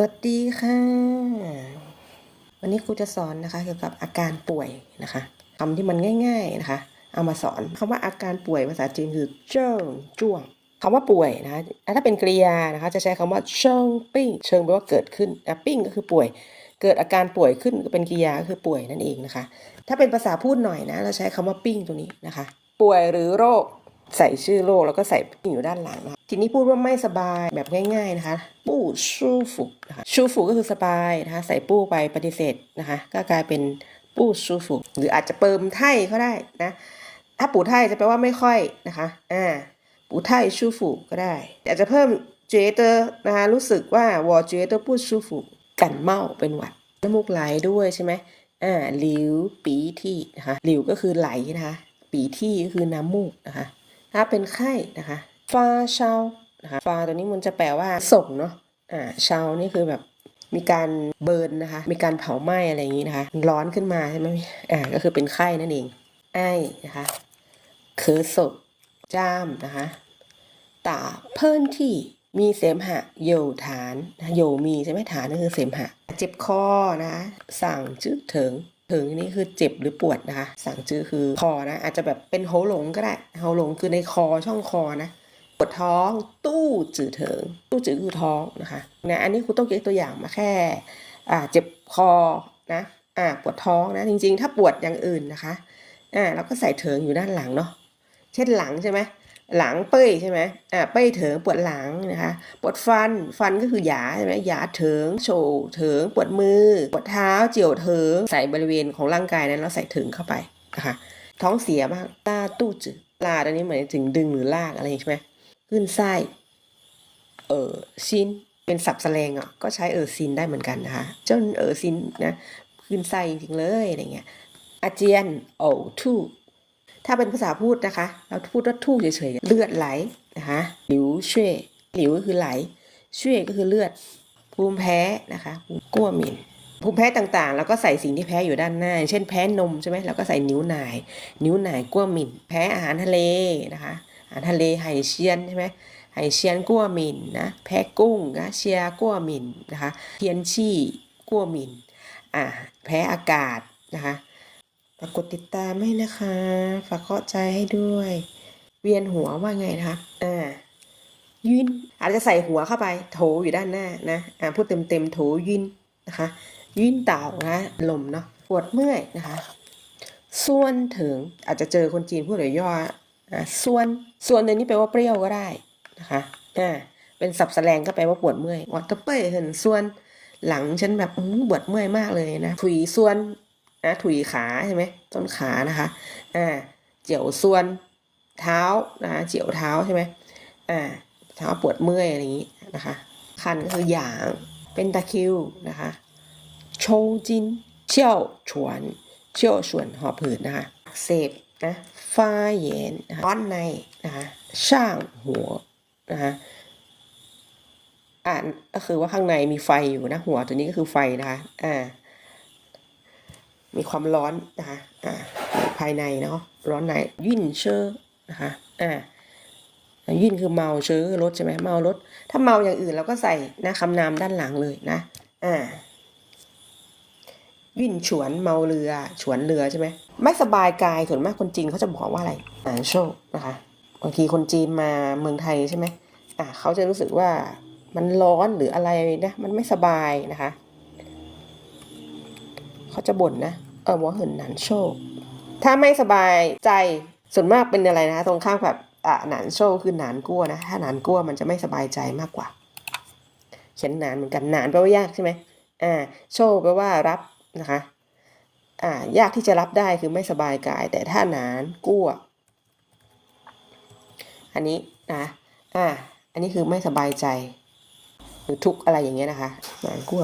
วัสดีค่ะ วันนี้ครูจะสอนนะคะ เกี่ยวกับอาการป่วยนะคะคำที่มันง่าย ๆนะคะ เอามาสอนคำว่าอาการป่วยภาษาจีนคือเจิ้งจ้วงคำว่าป่วยนะคะถ้าเป็นกริยานะคะ จะใช้คำว่าเชิงปิ้ง เชิงแปลว่าเกิดขึ้นอะปิ้งก็คือป่วย เกิดอาการป่วยขึ้นก็เป็นกริยาก็คือป่วยนั่นเองนะคะ ถ้าเป็นภาษาพูดหน่อยนะ เราใช้คำว่าปิ้งตัวนี้นะคะ ป่วยหรือโรค ใส่ชื่อโรคแล้วก็ใส่ปิ้งอยู่ด้านหลังนะคะทีนี้พูดว่าไม่สบายแบบง่าย ๆนะคะ ปู้ชูฟุนะคะชูฟุก็คือสบายนะคะ ใส่ปู้ไปปฏิเสธนะคะ ก็กลายเป็นปู้ชูฟุหรืออาจจะเปิมไทยก็ได้นะ ถ้าปู่ไทยจะแปลว่าไม่ค่อยนะคะอ่าปู่ไทยชูฟุก็ได้อาจจะเพิ่มเจเตอร์นะคะรู้สึกว่าวอเจเตอร์ปู้ชูฟุกันเมาเป็นหวัดน้ำมูกไหลด้วยใช่ไหมอ่าหลิวปีที่นะคะหลิวก็คือไหลนะคะปีที่ก็คือน้ำมูกนะคะ ถ้าเป็นไข้นะคะฟาเชานะคะฟาตัวนี้มันจะแปลว่าส่งเนาะอ่าเชานี่คือแบบมีการเบิร์นนะคะ มีการเผาไหม้อะไรอย่างนี้นะคะ ร้อนขึ้นมาใช่ไหมอ่าก็คือเป็นไข้นั่นเองไอ้นะคะเคอศพจ้ามนะคะตาเพิ่นที่มีเสมหะโยฐานนะโยมีใช่ไหมฐานก็คือเสมหะ เจ็บคอนะะสั่งจื้อเถิง ถิงนี่คือเจ็บหรือปวดนะคะสั่งจื้อคือคอนะอาจจะแบบเป็นโหหลงก็ได้โหหลงคือในคอช่องคอนะปวดท้องตู้จื่อเถิง ตู้จื่อคือท้องนะคะนะอันนี้ครูต้องเก็บตัวอย่างมาแค่อ่าเจ็บคอนะอ่าปวดท้องนะจริงๆ ถ้าปวดอย่างอื่นนะคะอ่าเราก็ใส่เถิงอยู่ด้านหลังเนาะเช่นหลังใช่ไหม หลังเป้ยใช่ไหมอ่าเป้ยเถิงปวดหลังนะคะ ปวดฟัน ฟันก็คือหยาใช่ไหมหยาเถิงโฉเถิง ปวดมือ ปวดเท้า เจียวเถิง ใส่บริเวณของร่างกายนั้นเราใส่เถิงเข้าไปนะคะ ท้องเสียบ้างตาตู้จืดลาตัวนี้เหมายถึงดึงหรือลากอะไรอย่างใช่ไหมขึ้นไส้ เออซินเป็นศัพท์แสลงอะ ก็ใช้เออซินได้เหมือนกันนะคะจนเออซินนะขึ้นไส้จริงๆเลยอะไรเงี้ยอาเจียนโอทู่ ถ้าเป็นภาษาพูดนะคะ เราพูดว่าทู่เฉยๆเลือดไหลนะคะหลิวเช่หลิวก็คือไหลเช่วยก็คือเลือด ภูมิแพ้นะคะกลัวมินภูมิแพ้ต่างๆ แล้วก็ใส่สิ่งที่แพ้อยู่ด้านหน้า เช่นแพ้นมใช่ไหมเราก็ใส่นิ้วหนาย นิ้วหนายกลัวมินแพ้อาหารทะเลนะคะอาหารทะเลไหเชียนใช่ไหมไหเชียนกลัวมินนะแพ้กุ้งนะเชียกลัวมินนะคะเทียนชี่กลัวมินอ่าแพ้อากาศนะคะ ฝากกดติดตามให้นะคะ ฝากเข้าใจให้ด้วย เวียนหัวว่าไงนะคะอ่ายิน อาจจะใส่หัวเข้าไป โถอยู่ด้านหน้านะอ่าพูดเต็มเต็มๆโถยินนะคะ ยินเต่านะลมเนาะปวดเมื่อยนะคะส่วนถึงอาจจะเจอคนจีนพูดอย่ออ่าส่วนส่วนในนี้แปลว่าเปรี้ยวก็ได้นะคะอ่าเป็นสับแสลงก็แปลว่าปวดเมื่อยวัตเป้ยเห็นส่วนหลังฉันแบบปวดเมื่อยมากเลยนะถุยส่วน นะถุยขาใช่ไหมต้นขานะคะอ่าเจียวส่วนเท้านะคะเจียวเท้าใช่ไหมอ่าเท้าปวดเมื่อยอะไรอย่างนี้นะคะคันก็คือหยางเป็นตะคิวนะคะโชจินเชี่ยวฉวนเชี่ยวฉวนหอบหืดนะคะเสบนะฟ้าเย็นร้อนในนะคะช่างหัวนะคะอ่านก็คือว่าข้างในมีไฟอยู่นะหัวตัวนี้ก็คือไฟนะคะอ่า มีความร้อนนะคะอ่าภายในเนาะร้อนในยิ่นเชอร์นะคะอ่ายิ่นคือเมาเชอร์รถใช่ไหมเมารถถ้าเมาอย่างอื่นเราก็ใส่นะคำนามด้านหลังเลยนะอ่ายิ่นฉวนเมาเรือฉวนเรือใช่ไหมไม่สบายกายส่วนมากคนจีนเขาจะบอกว่าอะไรหนานโชคนะคะบางทีคนจีนมาเมืองไทยใช่ไหมอ่าเขาจะรู้สึกว่ามันร้อนหรืออะไรนะมันไม่สบายนะคะ เขาจะบ่นนะ เออว่าเหินหนานโชค ถ้าไม่สบายใจส่วนมากเป็นอะไรนะ ตรงข้ามกับอ่าหนานโชคคือหนานกลัวนะ ถ้าหนานกลัวมันจะไม่สบายใจมากกว่า เขียนหนานเหมือนกันหนานแปลว่ายากใช่ไหมอ่า โชคแปลว่ารับนะคะอ่ายากที่จะรับได้คือไม่สบายกาย แต่ถ้าหนานกลัวอันนี้นะอ่าอันนี้คือไม่สบายใจ หรือทุกข์อะไรอย่างเงี้ยนะคะหนานกลัว